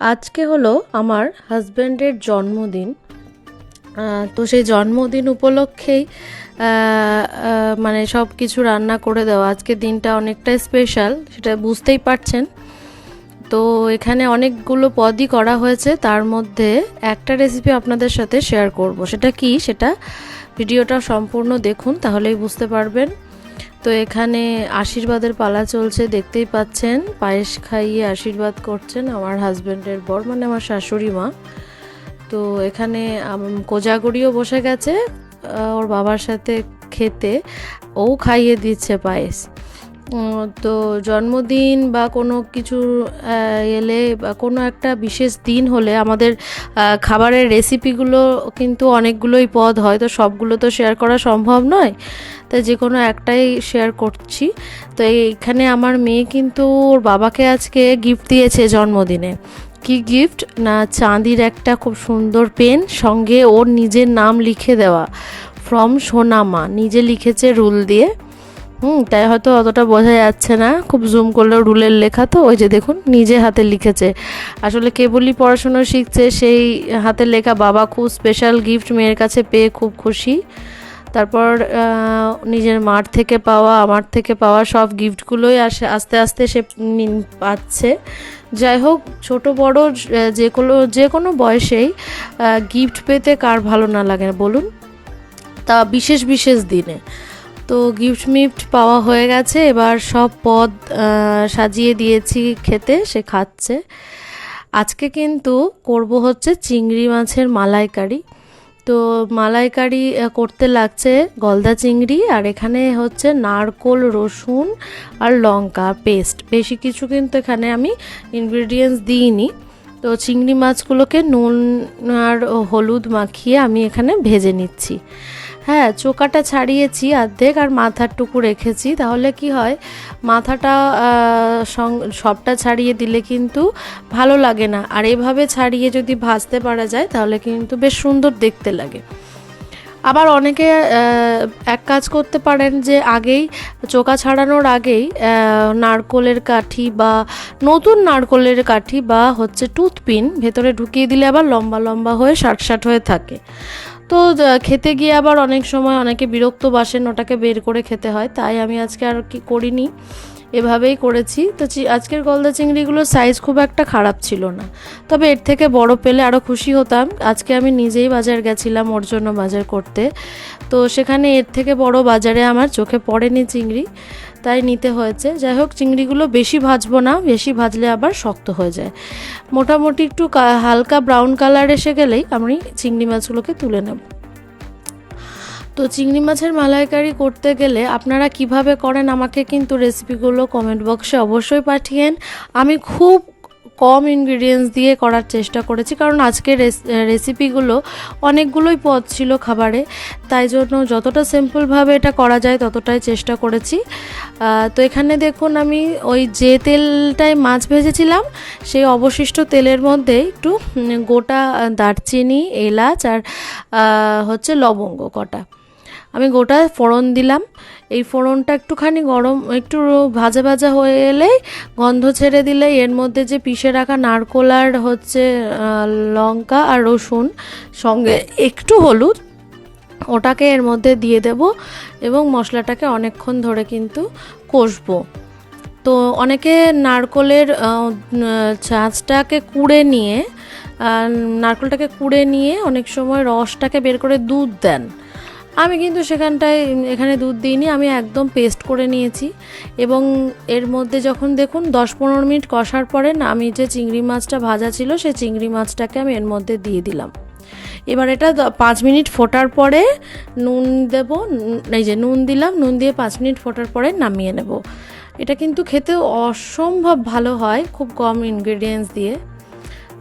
আজকে হলো আমার হাজব্যান্ডের জন্মদিন। তো সেই জন্মদিন উপলক্ষেই মানে সব কিছু রান্না করে দেওয়া। আজকে দিনটা অনেকটাই স্পেশাল সেটা বুঝতেই পারছেন। তো এখানে অনেকগুলো পদই করা হয়েছে, তার মধ্যে একটা রেসিপি আপনাদের সাথে শেয়ার করব। সেটা কি? সেটা ভিডিওটা সম্পূর্ণ দেখুন, তাহলেই বুঝতে পারবেন। তো এখানে আশীর্বাদের পালা চলছে, দেখতেই পাচ্ছেন। পায়েস খাইয়ে আশীর্বাদ করছেন আমার হাজব্যান্ডের বর মানে আমার শাশুড়ি মা। তো এখানে কোজাগরিও বসে গেছে ওর বাবার সাথে খেতে। ও খাইয়ে দিচ্ছে পায়েস। তো জন্মদিন বা কোনো কিছু এলে বা কোনো একটা বিশেষ দিন হলে আমাদের খাবারের রেসিপিগুলো কিন্তু অনেকগুলোই পদ হয়। তো সবগুলো তো শেয়ার করা সম্ভব নয়। তাই যে কোনো একটাই শেয়ার করছি। তো এইখানে আমার মেয়ে কিন্তু ওর বাবাকে আজকে গিফট দিয়েছে জন্মদিনে। কি গিফট না, চাঁদির একটা খুব সুন্দর পেন সঙ্গে ওর নিজের নাম লিখে দেওয়া। ফ্রম সোনামা। নিজে লিখেছে রুল দিয়ে। হুম, তাই হয়তো অতটা বোঝা যাচ্ছে না। খুব জুম করলেও রুলের লেখা তো, ওই যে দেখুন, নিজে হাতে লিখেছে। আসলে কেবলই পড়াশুনো শিখছে, সেই হাতে লেখা বাবা খুব স্পেশাল গিফট মেয়ের কাছে পেয়ে খুব খুশি। তারপর নিজের মার থেকে পাওয়া, আমার থেকে পাওয়া সব গিফটগুলোই আসে, আস্তে আস্তে সে পাচ্ছে। যাই হোক, ছোট, বড় যে কোনো যে কোনো বয়সেই গিফট পেতে কার ভালো না লাগে বলুন। তা বিশেষ বিশেষ দিনে। তো গিফট মিফট পাওয়া হয়ে গেছে। এবার সব পদ সাজিয়ে দিয়েছি খেতে, সে খাচ্ছে। আজকে কিন্তু করব হচ্ছে চিংড়ি মাছের মালাইকারি। তো মালাইকারি করতে লাগছে গলদা চিংড়ি আর এখানে হচ্ছে নারকোল, রসুন আর লঙ্কা পেস্ট। বেশি কিছু কিন্তু এখানে আমি ইনগ্রেডিয়েন্টস দিইনি। তো চিংড়ি মাছগুলোকে নুন আর হলুদ মাখিয়ে আমি এখানে ভেজে নিচ্ছি। হ্যাঁ চোকাটা ছাড়িয়েছি অর্ধেক আর মাথার টুকু রেখেছি। তাহলে কি হয়? মাথাটা সবটা ছাড়িয়ে দিলে কিন্তু ভালো লাগে না। আর এভাবে ছাড়িয়ে যদি ভাজতে পারা যায়, তাহলে কিন্তু বেশ সুন্দর দেখতে লাগে। আবার অনেকে এক কাজ করতে পারেন যে আগেই চোকা ছাড়ানোর আগেই নারকোলের কাঠি বা নতুন নারকোলের কাঠি বা হচ্ছে টুথপিন ভেতরে ঢুকিয়ে দিলে আবার লম্বা লম্বা হয়ে শার্ট শার্ট হয়ে থাকে। তো খেতে গিয়ে আবার অনেক সময় অনেকে বিরক্ত বাসেন, ওটাকে বের করে খেতে হয়। তাই আমি আজকে আর কি করিনি। এভাবেই করেছি। তো আজকের গলদা চিংড়িগুলোর সাইজ খুব একটা খারাপ ছিল না। তবে এর থেকে বড় পেলে আরও খুশি হতাম। আজকে আমি নিজেই বাজার গেছিলাম ওর জন্য বাজার করতে। তো সেখানে এর থেকে বড় বাজারে আমার চোখে পড়েনি চিংড়ি। তাই নিতে হয়েছে। যাই হোক, চিংড়িগুলো বেশি ভাজবো না, বেশি ভাজলে আবার শক্ত হয়ে যায়। মোটামুটি একটু হালকা ব্রাউন কালার এসে গেলেই আমি চিংড়ি মাছগুলোকে তুলে নেব। তো চিংড়ি মাছের মালাইকারি করতে গেলে আপনারা কীভাবে করেন আমাকে কিন্তু রেসিপিগুলো কমেন্ট বক্সে অবশ্যই পাঠিয়েন। আমি খুব কম ইনগ্রিডিয়েন্টস দিয়ে করার চেষ্টা করেছি। কারণ আজকের রেসিপিগুলো অনেকগুলোই পদ ছিল খাবারে। তাই জন্য যতটা সিম্পলভাবে এটা করা যায়, ততটাই চেষ্টা করেছি। তো এখানে দেখুন আমি ওই যে তেলটায় মাছ ভেজেছিলাম, সেই অবশিষ্ট তেলের মধ্যে একটু গোটা দারচিনি, এলাচ আর হচ্ছে লবঙ্গ কটা। আমি গোটা ফোড়ন দিলাম। এই ফোড়নটা একটুখানি গরম, একটু ভাজা ভাজা হয়ে এলেই গন্ধ ছেড়ে দিলে এর মধ্যে যে পিষে রাখা নারকোল আর হচ্ছে লঙ্কা আর রসুন সঙ্গে একটু হলুদ, ওটাকে এর মধ্যে দিয়ে দেব এবং মশলাটাকে অনেকক্ষণ ধরে কিন্তু কষবো। তো অনেকে নারকোলের ছাঁচটাকে কুড়ে নিয়ে নারকোলটাকে কুড়ে নিয়ে অনেক সময় রসটাকে বের করে দুধ দেন। আমি কিন্তু সেখানটায় এখানে দুধ দিইনি, আমি একদম পেস্ট করে নিয়েছি। এবং এর মধ্যে যখন দেখুন দশ পনেরো মিনিট কষার পরে আমি যে চিংড়ি মাছটা ভাজা ছিল সেই চিংড়ি মাছটাকে আমি এর মধ্যে দিয়ে দিলাম। এবার এটা পাঁচ মিনিট ফোটার পরে নুন দেব এই যে নুন দিলাম, নুন দিয়ে পাঁচ মিনিট ফোটার পরে নামিয়ে নেব। এটা কিন্তু খেতে অসম্ভব ভালো হয়, খুব কম ইনগ্রেডিয়েন্টস দিয়ে।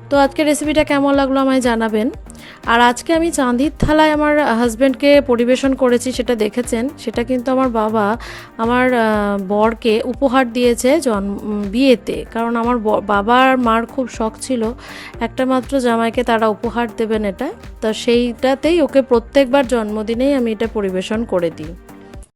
তো আজকে রেসিপিটা কেমন লাগল আমায় জানাবেন। আর আজকে আমি চাঁদির থালায় আমার হাজব্যান্ডকে পরিবেশন করেছি, সেটা দেখেছেন। সেটা কিন্তু আমার বাবা আমার বরকে উপহার দিয়েছে জন্ম বিয়েতে। কারণ আমার বাবার মার খুব শখ ছিল। একটা মাত্র জামাইকে তারা উপহার দেবেন এটা। তো সেইটাতেই ওকে প্রত্যেকবার জন্মদিনেই আমি এটা পরিবেশন করে দিই।